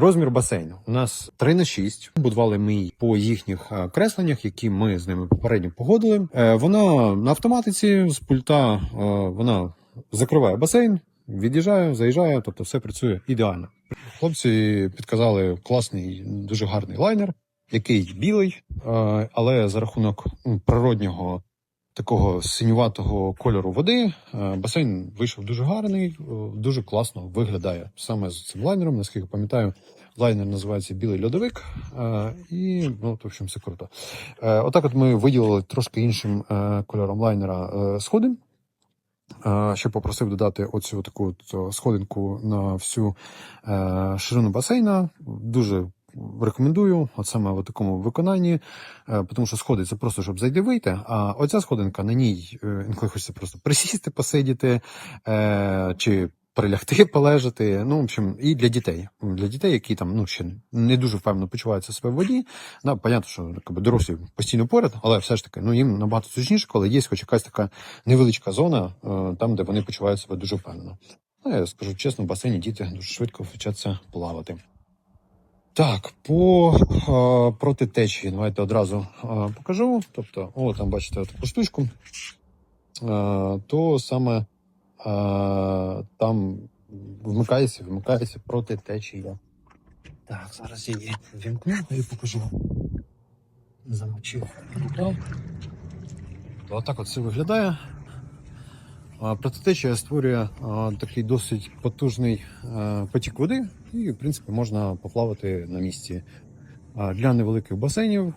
Розмір басейну у нас 3 на 6. Будували ми по їхніх е, кресленнях, які ми з ними попередньо погодили. Е, Вона на автоматиці з пульта е, вона закриває басейн, від'їжджає, заїжджає, тобто все працює ідеально. Хлопці підказали класний, дуже гарний лайнер, який білий, але за рахунок природнього такого синюватого кольору води е, басейн вийшов дуже гарний, е, дуже класно виглядає саме з цим лайнером. Наскільки пам'ятаю, лайнер називається Білий льодовик, е, і ну, в общем, все круто. Отак, от ми виділили трошки іншим кольором лайнера сходи. Ще попросив додати оцю таку сходинку на всю ширину басейна. Дуже рекомендую, от саме в такому виконанні, е, тому що сходи це просто щоб зайти вийти. А оця сходинка на ній е, інколи хочеться просто присісти, посидіти е, чи прилягти, полежати. Ну, в общем, і для дітей. Для дітей, які там ну ще не дуже впевнено почуваються себе в воді. Да, понятно, що якби, дорослі постійно поряд, але все ж таки, ну їм набагато зручніше, коли є хоч якась така невеличка зона, там, де вони почувають себе дуже впевнено. Ну, я скажу чесно, в басейні діти дуже швидко вчаться плавати. Так, по е, проти давайте одразу е, покажу. Тобто, о, там бачите таку штучку. Е, то саме е, там вмикається, вмикається проти. Так, зараз я її вімкну і покажу. Замочив. Отак от все виглядає. Протитечія створює такий досить потужний потік води, і, в принципі, можна поплавати на місці. Для невеликих басейнів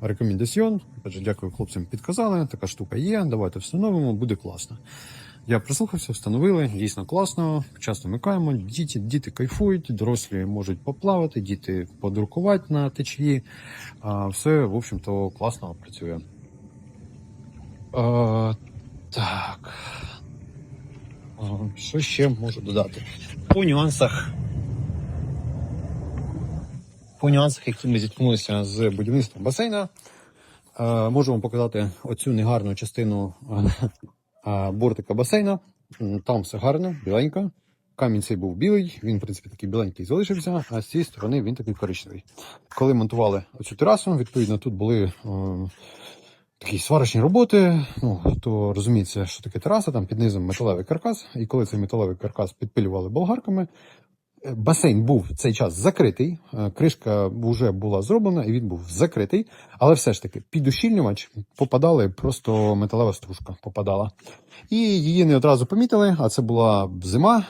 рекомендаціон. Дякую хлопцям, підказали. Така штука є. Давайте встановимо, буде класно. Я прислухався, встановили, дійсно класно. Часто вмикаємо. Діти, діти кайфують, дорослі можуть поплавати, діти подрукувати на течії. Все, в общем-то, класно працює. Так. Що ще можу додати? По нюансах. По нюансах, які ми зіткнулися з будівництвом басейна, е, можу вам показати оцю негарну частину е, е, бортика басейна. Там все гарно, біленько. Камінь цей був білий, він, в принципі, такий біленький залишився, а з цієї сторони він такий коричневий. Коли монтували оцю терасу, відповідно, тут були такі сварочні роботи. Ну, хто розуміється, що таке тераса, там під низом металевий каркас. І коли цей металевий каркас підпилювали болгарками, е, басейн був в цей час закритий, е, кришка вже була зроблена, і він був закритий. Але все ж таки, під ущільнювач попадали, просто металева стружка попадала. І її не одразу помітили, а це була зима.